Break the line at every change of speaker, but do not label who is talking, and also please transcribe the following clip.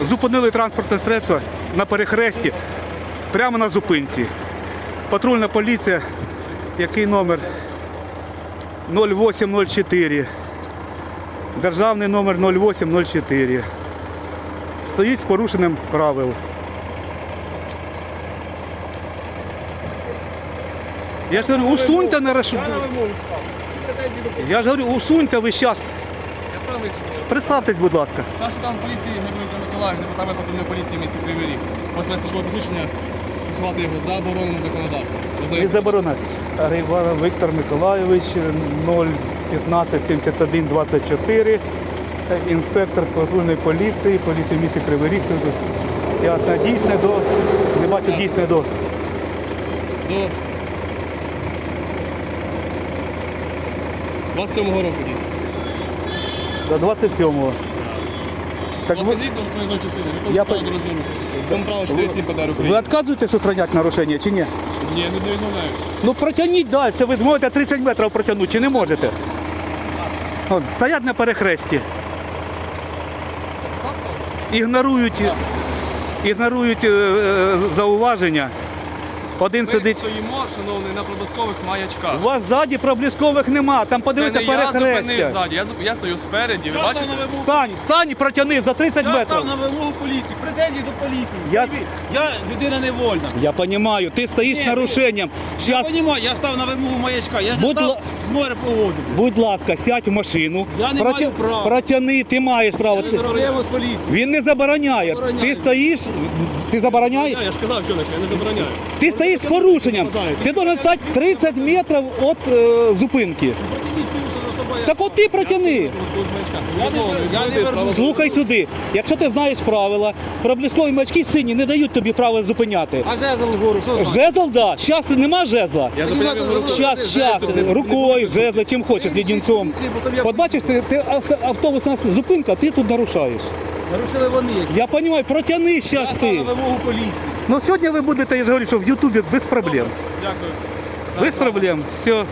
зупинили транспортне средство на перехресті прямо на зупинці. Патрульна поліція, який номер 0804. Державний номер 0804. Стоїть з порушенням правил. Я ж говорю, усуньте на
поліції.
Я ж говорю, усуньте ви зараз.
Вийшов.
Представтесь, будь ласка.
Старший там поліції Григорій Миколаївич, департамент патрульної поліції міста Кривий Ріг. Ось мене службове посвідчення. Працювати його заборонено законодавством.
Не заборонитесь. Григора Віктор Миколайович 015 71 24. Інспектор патрульної поліції, поліції міста Кривий Ріг. Ясно, дійсне до. Не бачу дійсне до.
До 27-го року дійсно.
До 27-го. Так ви,
не звісно, в проїзній частині.
Я по-
дорожнього руху. Право 47 ПДР
ви
України.
відказуєтесь устраняти нарушення чи ні?
Ні, не не відмовляюсь.
Ну протягніть далі, ви зможете 30 метрів протягнути чи не можете? От, стоять на перехресті. Ігнорують, ігнорують е, е, зауваження. Один
Ми
сидить.
стоїмо, шановний, на проблискових маячках.
У вас ззаді проблискових нема, там
Це
подивіться
не я зупинив
перехрестя.
ззаді, я, зуп- я стою спереді, ви
Я
бачите?
на вимогу.
Стань, стань і протягни за 30
Я
метрів.
став на вимогу поліції. Претензії до поліції.
Я-.
Я людина невольна.
Я розумію, ти стоїш
Ні,
з нарушенням.
Я
Щас,
розумію, я став на вимогу маячка. Я ж не
Будь
став
ла-
з моря погоди.
будь ласка, сядь в машину.
Я не маю права.
Протяни, ти маєш право.
Я не проблема з поліцією.
Він не забороняє.
Забороняє.
Ти стоїш, ти забороняєш?
Я ж казав, що я не забороняю.
Ти стоїш з порушенням. Ти должен стати 30 метрів від е, зупинки.
Собою.
Так от ти протяни.
Я не- я не вернусь.
Слухай сюди. Якщо ти знаєш правила, проблискові маячки сині не дають тобі права зупиняти.
А жезл вгору, що знаєш?
Жезл, да. Зараз нема жезла.
Я зупиняв його рукою.
Щас, щас, рукою, жезлом, чим хочеш, лідінцом. От бачиш, ти, ти ав- автобусна зупинка, ти тут нарушаєш.
Нарушили вони.
Я розумію, протяни
Я
щас
став
ти.
на вимогу поліції.
Ну сьогодні ви будете, я ж говорю, що в Ютубі без проблем.
Дякую.
Без проблем. Все.